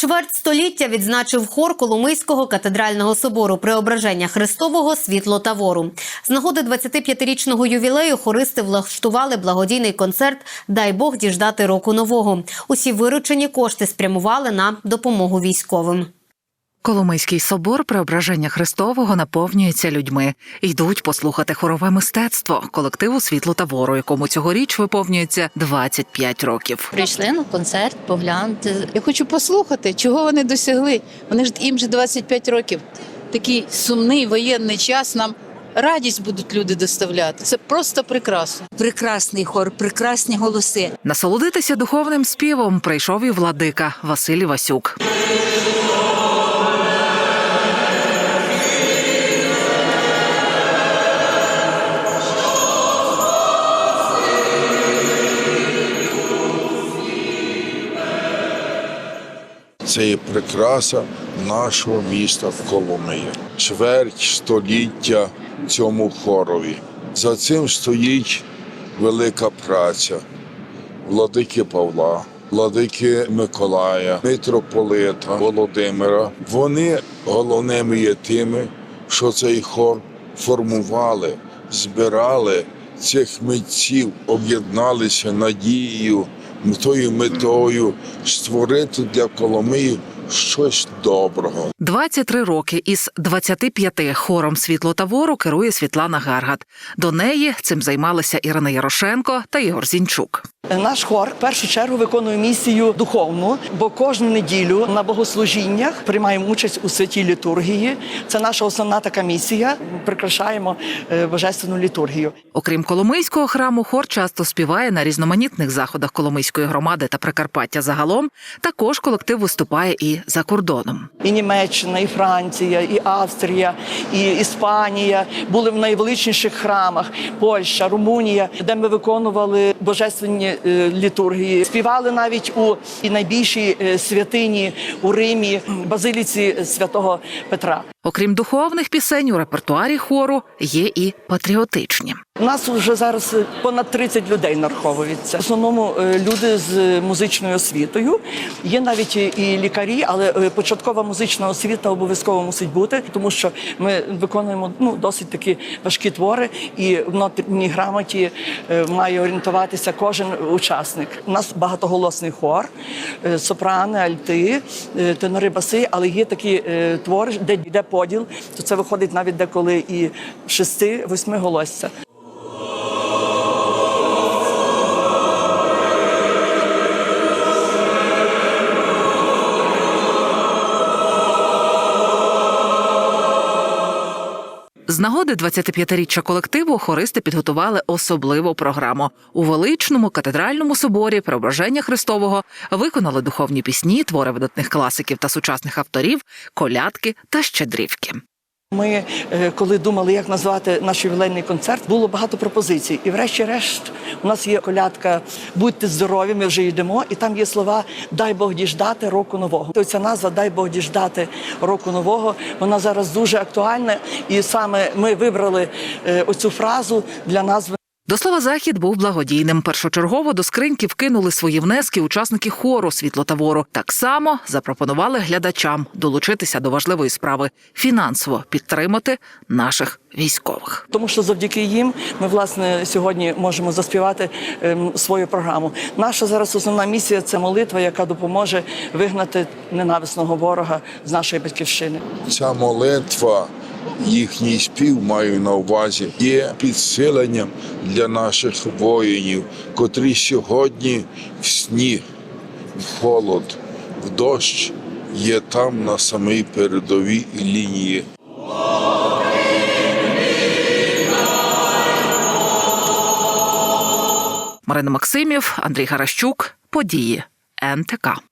Чверть століття відзначив хор Коломийського катедрального собору Преображення Христового Світло Тавору. З нагоди 25-річного ювілею хористи влаштували благодійний концерт Дай Бог діждати року нового. Усі виручені кошти спрямували на допомогу військовим. Коломийський собор Преображення Христового наповнюється людьми. Йдуть послухати хорове мистецтво колективу світло Тавору, якому цьогоріч виповнюється 25 років. Прийшли на концерт, поглянути. Я хочу послухати, чого вони досягли. Вони ж їм же 25 років. Такий сумний воєнний час нам радість будуть люди доставляти. Це просто прекрасно. прекрасний хор, прекрасні голоси. Насолодитися духовним співом прийшов і владика Василій Васюк. Це є прикраса нашого міста Коломия. Чверть століття цьому хорові. За цим стоїть велика праця владики Павла, владики Миколая, митрополита Володимира. Вони головними є тими, що цей хор формували, збирали цих митців, об'єдналися надією, тою метою створити для Коломиї щось доброго. 23 роки із 25 хором світло Тавору керує Світлана Гаргат. До неї цим займалися Ірина Ярошенко та Ігор Зінчук. Наш хор в першу чергу виконує місію духовну, бо кожну неділю на богослужіннях приймаємо участь у святій літургії. Це наша основна така місія. Прикрашаємо е, божественну літургію. Окрім Коломийського храму, хор часто співає на різноманітних заходах Коломийської громади та Прикарпаття загалом. Також колектив виступає і за кордоном. І Німеччина, і Франція, і Австрія, і Іспанія були в найвеличніших храмах. Польща, Румунія, де ми виконували божественні е, літургії. Співали навіть у найбільшій е, святині у Римі, базиліці святого Петра. Окрім духовних пісень, у репертуарі хору є і патріотичні. У нас вже зараз понад 30 людей нараховується. В основному е, люди з музичною освітою. Є навіть і- лікарі, але е, початкова музична освіта обов'язково мусить бути, тому що ми виконуємо ну досить такі важкі твори, і в внутрішній грамоті е, має орієнтуватися кожен учасник. У нас багатоголосний хор, сопрани, альти, тенори, баси, але є такі твори, де йде поділ, то це виходить навіть деколи і шести-восьми голосця. З нагоди 25-річчя колективу хористи підготували особливу програму. У величному катедральному соборі Преображення Христового виконали духовні пісні, твори видатних класиків та сучасних авторів, колядки та щедрівки. Ми, е, коли думали, як назвати наш ювілейний концерт, було багато пропозицій. І врешті-решт у нас є колядка Будьте здорові, ми вже йдемо, і там є слова Дай Бог діждати року нового. То ця назва Дай Бог діждати року нового. Вона зараз дуже актуальна, і саме ми вибрали е, оцю фразу для назви. До слова, захід був благодійним. Першочергово до скриньки вкинули свої внески учасники хору світлотавору. Так само запропонували глядачам долучитися до важливої справи фінансово підтримати наших військових. Тому що завдяки їм ми власне сьогодні можемо заспівати ем, свою програму. Наша зараз основна місія це молитва, яка допоможе вигнати ненависного ворога з нашої батьківщини. Ця молитва, їхній спів маю на увазі, є підсиленням для наших воїнів, котрі сьогодні в сніг, в холод, в дощ є там на самій передовій лінії. Марина Максимів, Андрій Гаращук. Події НТК.